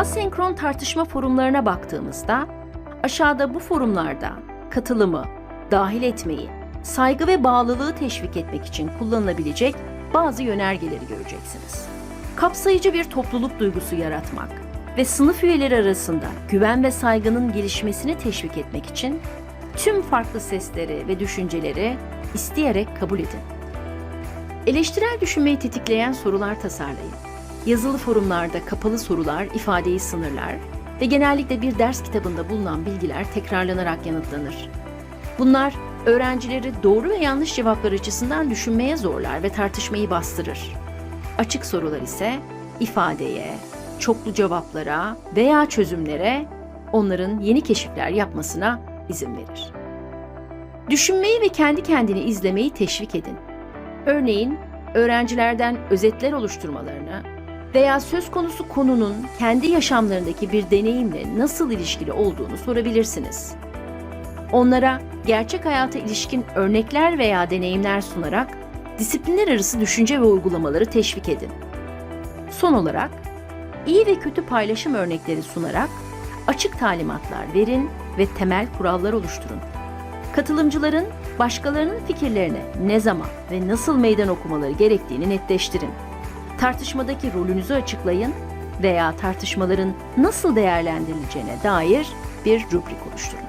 Asenkron tartışma forumlarına baktığımızda aşağıda bu forumlarda katılımı, dahil etmeyi, saygı ve bağlılığı teşvik etmek için kullanılabilecek bazı yönergeleri göreceksiniz. Kapsayıcı bir topluluk duygusu yaratmak ve sınıf üyeleri arasında güven ve saygının gelişmesini teşvik etmek için tüm farklı sesleri ve düşünceleri isteyerek kabul edin. Eleştirel düşünmeyi tetikleyen sorular tasarlayın. Yazılı forumlarda kapalı sorular ifadeyi sınırlar ve genellikle bir ders kitabında bulunan bilgiler tekrarlanarak yanıtlanır. Bunlar öğrencileri doğru ve yanlış cevaplar açısından düşünmeye zorlar ve tartışmayı bastırır. Açık sorular ise ifadeye, çoklu cevaplara veya çözümlere onların yeni keşifler yapmasına izin verir. Düşünmeyi ve kendi kendini izlemeyi teşvik edin. Örneğin öğrencilerden özetler oluşturmalarını veya söz konusu konunun kendi yaşamlarındaki bir deneyimle nasıl ilişkili olduğunu sorabilirsiniz. Onlara gerçek hayata ilişkin örnekler veya deneyimler sunarak disiplinler arası düşünce ve uygulamaları teşvik edin. Son olarak iyi ve kötü paylaşım örnekleri sunarak açık talimatlar verin ve temel kurallar oluşturun. Katılımcıların başkalarının fikirlerine ne zaman ve nasıl meydan okumaları gerektiğini netleştirin. Tartışmadaki rolünüzü açıklayın veya tartışmaların nasıl değerlendirileceğine dair bir rubrik oluşturun.